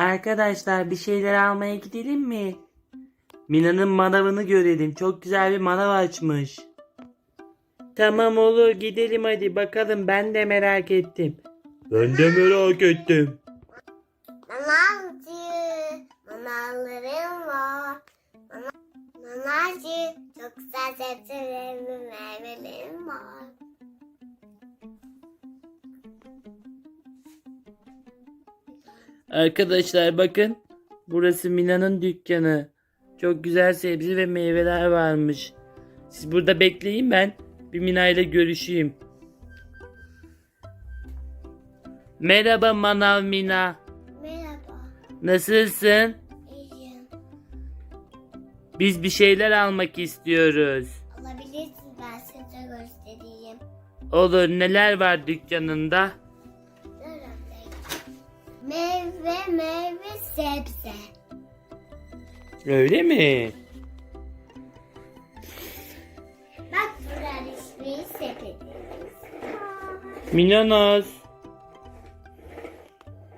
Arkadaşlar bir şeyler almaya gidelim mi? Mina'nın manavını görelim. Çok güzel bir manav açmış. Tamam olur gidelim hadi bakalım ben de merak ettim. Ben de merak ettim. Arkadaşlar bakın. Burası Mina'nın dükkanı. Çok güzel sebze ve meyveler varmış. Siz burada bekleyin ben bir Mina ile görüşeyim. Merhaba Manav Mina. Merhaba, Nasılsın? iyiyim. Biz bir şeyler almak istiyoruz. Alabilirsin, ben size göstereyim. Olur neler var dükkanında? Meyve, meyve, sebze. Öyle mi? Bak burada resmi sepetimiz. Minanaz.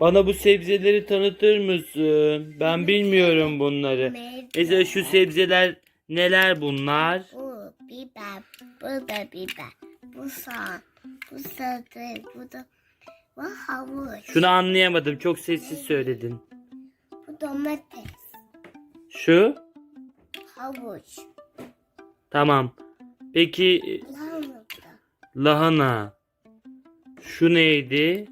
Bana bu sebzeleri tanıtır mısın? Ben bilmiyorum bunları. Meyve. Mesela şu sebzeler neler bunlar? Bu biber, bu da biber. Bu soğan, bu satır, bu da bu havuç. Şunu anlayamadım. Çok sessiz söyledin. Bu domates, Şu? havuç. Tamam. Peki Lahana. Şu neydi?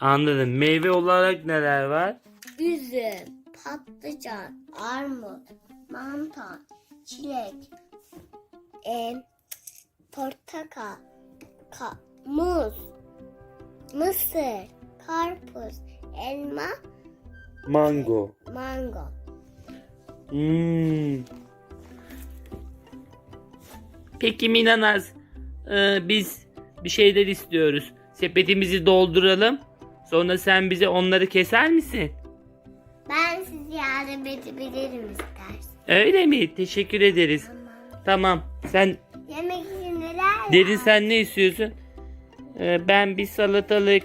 Anladım. Meyve olarak neler var? Üzüm, patlıcan, armut, mantar, çilek, em, portakal, ka- muz, mısır, karpuz, elma, Mango. mango. Hmm. Peki Minanaz, e, biz bir şeyler istiyoruz. Sepetimizi dolduralım. Sonra sen bize onları keser misin? Ben size yardım edebilirim istersen. Öyle mi? Teşekkür ederiz. Tamam. Sen Yemek için neler? Derin sen ne istiyorsun? E, ben bir salatalık,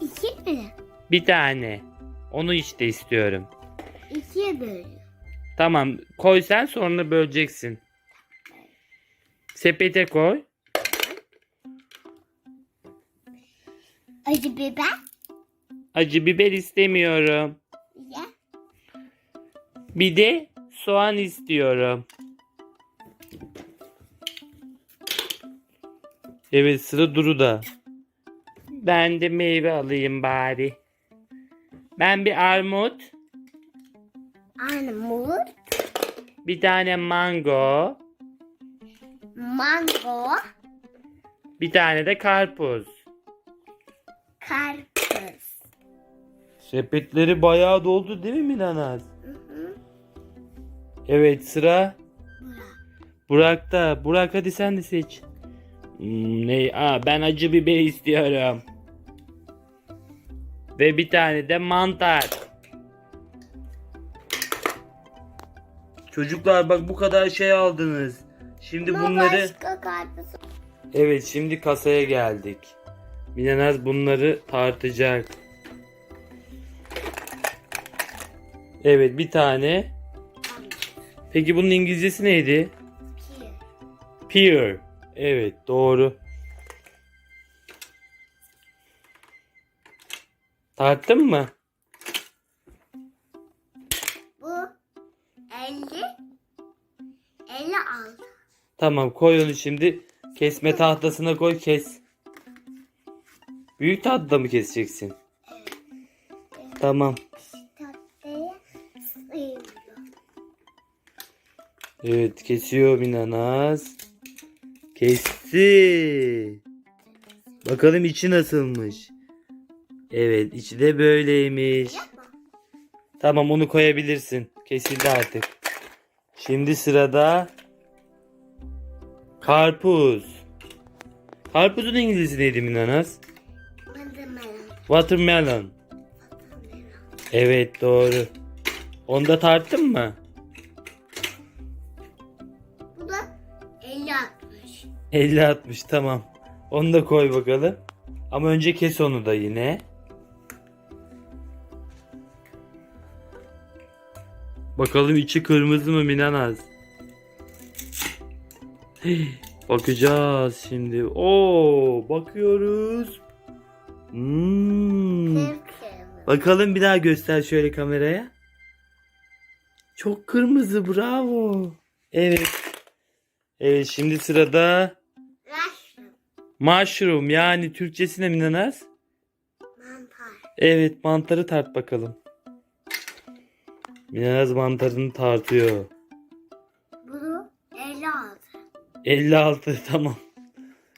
İki mi? bir tane. Onu işte istiyorum. İkiye bölüyor. Tamam. Koy sen sonra böleceksin. Sepete koy. Acı biber. Acı biber istemiyorum. Ya. Bir de soğan istiyorum. Evet sıra Duru'da. Ben de meyve alayım bari. Ben bir armut, Armut. bir tane mango, Mango. bir tane de karpuz. Karpuz. Sepetleri bayağı doldu değil mi Minanaz? Hı hı. Evet sıra Burak. Burak'ta. Burak hadi sen de seç. Ne? Aa, ben acı biber istiyorum. Ve bir tane de mantar. Çocuklar bak bu kadar şey aldınız. Şimdi Ama bunları... Başka. Evet şimdi kasaya geldik. Milenaz bunları tartacak. Evet bir tane. Peki bunun İngilizcesi neydi? İki. Pear. Evet doğru. Tarttın mı? Bu 50. 50 aldı. Tamam koy onu şimdi. Kesme tahtasına koy kes. Büyük tahtada mı keseceksin? Tamam. Tahtaya sıyırıyor. Evet kesiyor Minanaz. Kesti. Bakalım içi nasılmış. Evet içi de böyleymiş. Tamam onu koyabilirsin. Kesildi artık. Şimdi sırada karpuz. Karpuzun İngilizcesi neydi Minanaz? Watermelon. Watermelon. Evet doğru. Onu da tarttın mı? 50 60 tamam. Onu da koy bakalım. Ama önce kes onu da yine. Bakalım içi kırmızı mı Minanaz? Bakacağız şimdi. Oo, bakıyoruz. Hmm. Bakalım bir daha göster şöyle kameraya. Çok kırmızı bravo. Evet. Evet şimdi sırada Mushroom. mushroom yani Türkçesine Minanaz. Mantar. Evet mantarı tart bakalım. Minanaz mantarını tartıyor. Bunu 56. 56 tamam.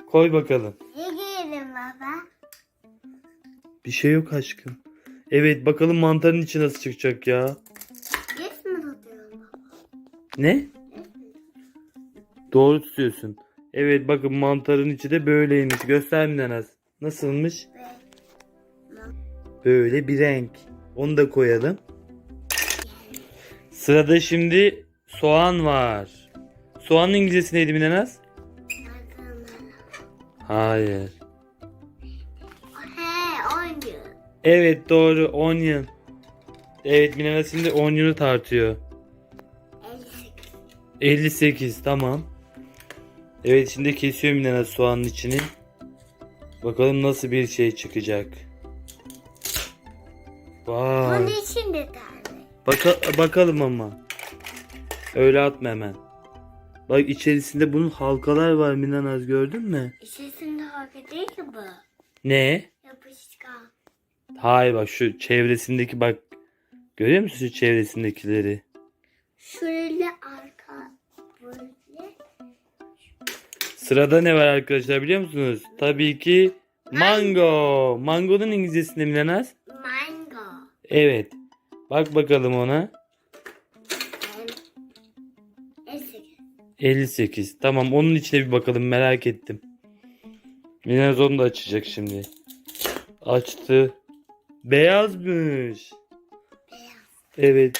Koy bakalım. Ne giyelim baba? Bir şey yok aşkım. Evet bakalım mantarın içi nasıl çıkacak ya. Geç mi tutuyorum baba? Ne? Geç mi? Doğru tutuyorsun. Evet bakın mantarın içi de böyleymiş. Göster Minanaz. Nasılmış? Böyle bir renk. Onu da koyalım. Sırada şimdi soğan var. Soğanın İngilizcesi neydi makarna. Hayır. Evet doğru onion. Evet Minanaz şimdi onion'u tartıyor. 58. 58 tamam. Evet şimdi kesiyor Minanaz soğanın içini. Bakalım nasıl bir şey çıkacak. Vay. Bunun için bir tane. Baka- bakalım ama. Öyle atma hemen. Bak içerisinde bunun halkalar var Minanaz gördün mü? İçerisinde hareket değil ki bu. Ne? Yapışkan. Hayır bak şu çevresindeki bak. Görüyor musun şu çevresindekileri? Şöyle Sırada ne var arkadaşlar biliyor musunuz? Tabii ki mango. Mangonun İngilizcesi ne Minanaz? Mango. Evet. Bak bakalım ona. Em, 58. 58. Tamam onun içine bir bakalım merak ettim. Minaz onu da açacak şimdi. Açtı. Beyazmış. Evet.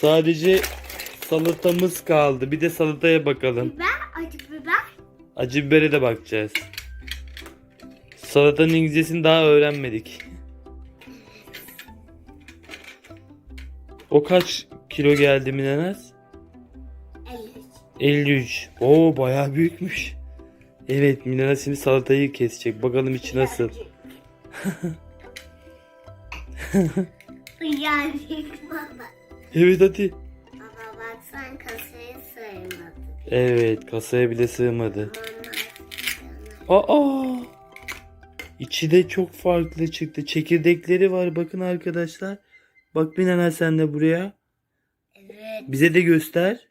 Sadece salatamız kaldı. Bir de salataya bakalım. Acı biber. Acı bibere de bakacağız. Salatanın İngilizcesini daha öğrenmedik. O kaç kilo geldi Minanaz? 53. 53. Oo bayağı büyükmüş. Evet Minanaz şimdi salatayı kesecek. Bakalım içi nasıl. Evet hadi. Baba bak sen kasayı saymadın. Evet kasaya bile sığmadı. Onlar Aa! İçi de çok farklı çıktı. Çekirdekleri var bakın arkadaşlar. Bak Minanaz sen de buraya. Evet. Bize de göster.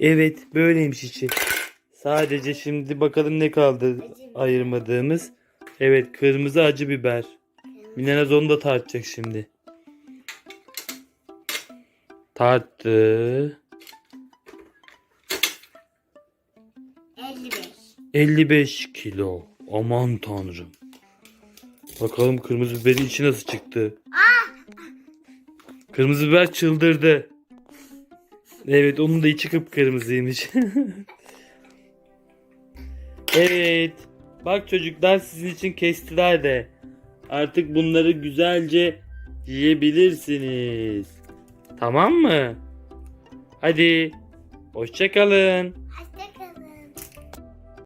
Evet böyleymiş içi. Sadece şimdi bakalım ne kaldı ayırmadığımız. Evet kırmızı acı biber. Minenaz onu da tartacak şimdi. Tarttı. 55. 55 kilo. Aman tanrım. Bakalım kırmızı biberin içi nasıl çıktı. Kırmızı biber çıldırdı. Evet onun da içi kıpkırmızıymış. evet. Bak çocuklar sizin için kestiler de. Artık bunları güzelce yiyebilirsiniz. Tamam mı? Hadi. Hoşçakalın. Hasta